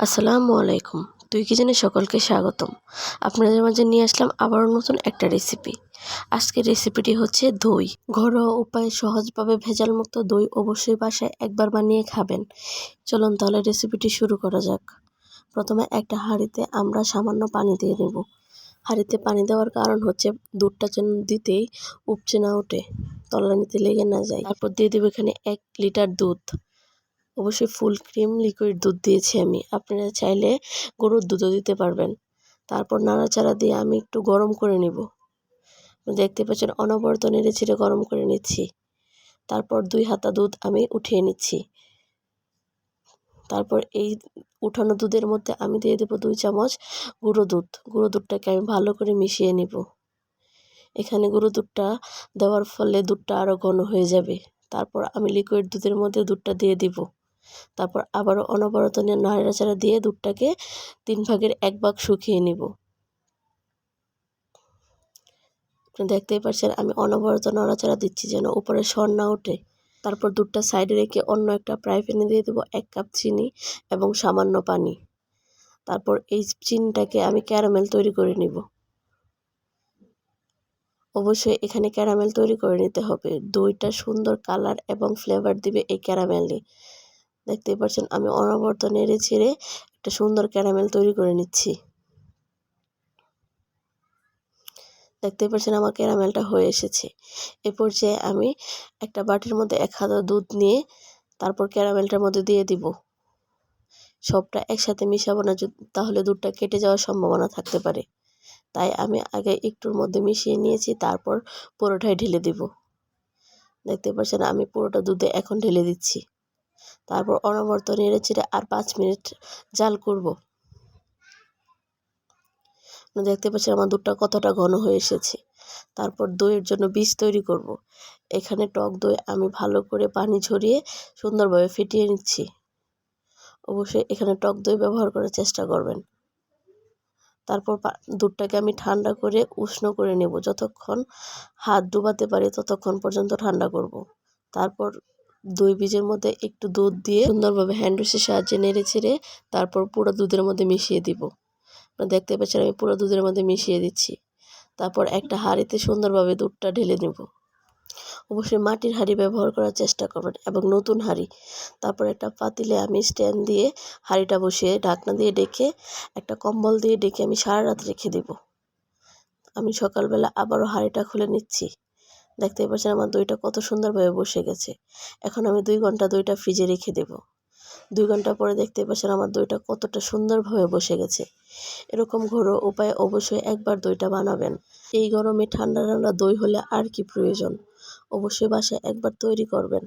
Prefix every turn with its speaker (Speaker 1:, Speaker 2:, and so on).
Speaker 1: আসসালামু আলাইকুম। দুই কিচেনে সকলকে স্বাগতম। আপনাদের মাঝে নিয়ে আসলাম আবারও নতুন একটা রেসিপি আজকের রেসিপিটি হচ্ছে দই। ঘরোয়া উপায়ে সহজভাবে ভেজালমুক্ত দই অবশ্যই বাসায় একবার বানিয়ে খাবেন। চলুন তাহলে রেসিপিটি শুরু করা যাক। প্রথমে একটা হাঁড়িতে আমরা সামান্য পানি দিয়ে নেব। হাঁড়িতে পানি দেওয়ার কারণ হচ্ছে দুধটা যেন দিতেই উপচে না ওঠে। তলানিতে লেগে না যায়। তারপর দিয়ে দেবো এখানে এক লিটার দুধ। অবশ্যই ফুল ক্রিম লিকুইড দুধ দিয়েছি আমি। আপনারা চাইলে গরুর দুধও দিতে পারবেন। তারপর নাড়াচাড়া দিয়ে আমি একটু গরম করে নিব। দেখতে পাচ্ছেন অনবরত নেড়ে ছেড়ে গরম করে নিচ্ছি। তারপর দুই হাতা দুধ আমি উঠিয়ে নিচ্ছি। তারপর এই উঠানো দুধের মধ্যে আমি দিয়ে দেবো দুই চামচ গুঁড়ো দুধ। গুঁড়ো দুধটাকে আমি ভালো করে মিশিয়ে নিব। এখানে গুঁড়ো দুধটা দেওয়ার ফলে দুধটা আরও ঘন হয়ে যাবে। তারপর আমি লিকুইড দুধের মধ্যে দুধটা দিয়ে দিব। তারপর আবারও অনবরত নাড়াচাড়া দিয়ে দুধটাকে তিন ভাগের এক ভাগ শুকিয়ে নিব। দেখতেই পাচ্ছেন আমি অনবরত নড়াচড়া দিচ্ছি যেন উপরে সর না ওঠে। তারপর দুধটা সাইডে রেখে অন্য একটা ফ্রাই প্যানে দিয়ে দেবো এক কাপ চিনি এবং সামান্য পানি। তারপর এই চিনিটাকে আমি ক্যারামেল তৈরি করে নিব। অবশ্যই এখানে ক্যারামেল তৈরি করে নিতে হবে। দইটা সুন্দর কালার এবং ফ্লেভার দিবে এই ক্যারামেলে। দেখতেই পাচ্ছেন আমি অনবরত নেড়ে ছেড়ে একটা সুন্দর ক্যারামেল তৈরি করে নিচ্ছি। দেখতে পাচ্ছেন আমার ক্যারামেলটা হয়ে এসেছে। এ পর্যায়ে আমি একটা বাটির মধ্যে এক হাতা দুধ নিয়ে তারপর ক্যারামেলটার মধ্যে দিয়ে দিব। সবটা একসাথে মিশাবো না তাহলে দুধটা কেটে যাওয়ার সম্ভাবনা থাকতে পারে। তাই আমি আগে একটুর মধ্যে মিশিয়ে নিয়েছি, তারপর পুরোটাই ঢেলে দিব। দেখতে পাচ্ছেন আমি পুরোটা দুধে এখন ঢেলে দিচ্ছি। তারপর অনবরত নেড়ে চেড়ে আর পাঁচ মিনিট জাল করব। দেখতে পাচ্ছেন আমার দুধটা কতটা ঘন হয়ে এসেছে। তারপর দইয়ের জন্য বীজ তৈরি করব। এখানে টক দই আমি ভালো করে পানি ঝরিয়ে সুন্দরভাবে ফিটিয়ে নিচ্ছি। অবশ্যই এখানে টক দই ব্যবহার করার চেষ্টা করবেন। তারপর দুধটাকে আমি ঠান্ডা করে উষ্ণ করে নেব। যতক্ষণ হাত ডুবাতে পারি ততক্ষণ পর্যন্ত ঠান্ডা করব। তারপর দই বীজের মধ্যে একটু দুধ দিয়ে সুন্দরভাবে হ্যান্ড ওয়াশের সাহায্যে নেড়ে ছেড়ে তারপর পুরো দুধের মধ্যে মিশিয়ে দিব। দেখতে পাচ্ছেন আমি পুরো দুধের মধ্যে মিশিয়ে দিচ্ছি। তারপর একটা হাঁড়িতে সুন্দরভাবে দুধটা ঢেলে নেব। অবশ্যই মাটির হাঁড়ি ব্যবহার করার চেষ্টা করবেন এবং নতুন হাঁড়ি। তারপর একটা পাতিলে আমি স্ট্যান্ড দিয়ে হাঁড়িটা বসিয়ে ঢাকনা দিয়ে ডেকে একটা কম্বল দিয়ে ডেকে আমি সারা রাত রেখে দেব। আমি সকালবেলা আবারও হাঁড়িটা খুলে নিচ্ছি। দেখতে পাচ্ছেন আমার দইটা কত সুন্দরভাবে বসে গেছে। এখন আমি দুই ঘণ্টা দইটা ফ্রিজে রেখে দেব। দুই ঘণ্টা পরে দেখতে পাচ্ছেন আমার দইটা কতটা সুন্দরভাবে বসে গেছে। এরকম ঘরো উপায়ে অবশ্যই একবার দইটা বানাবেন। এই গরমে ঠান্ডা ঠান্ডা দই হলে আর কি প্রয়োজন? অবশ্যই বাসায় একবার তৈরি করবেন।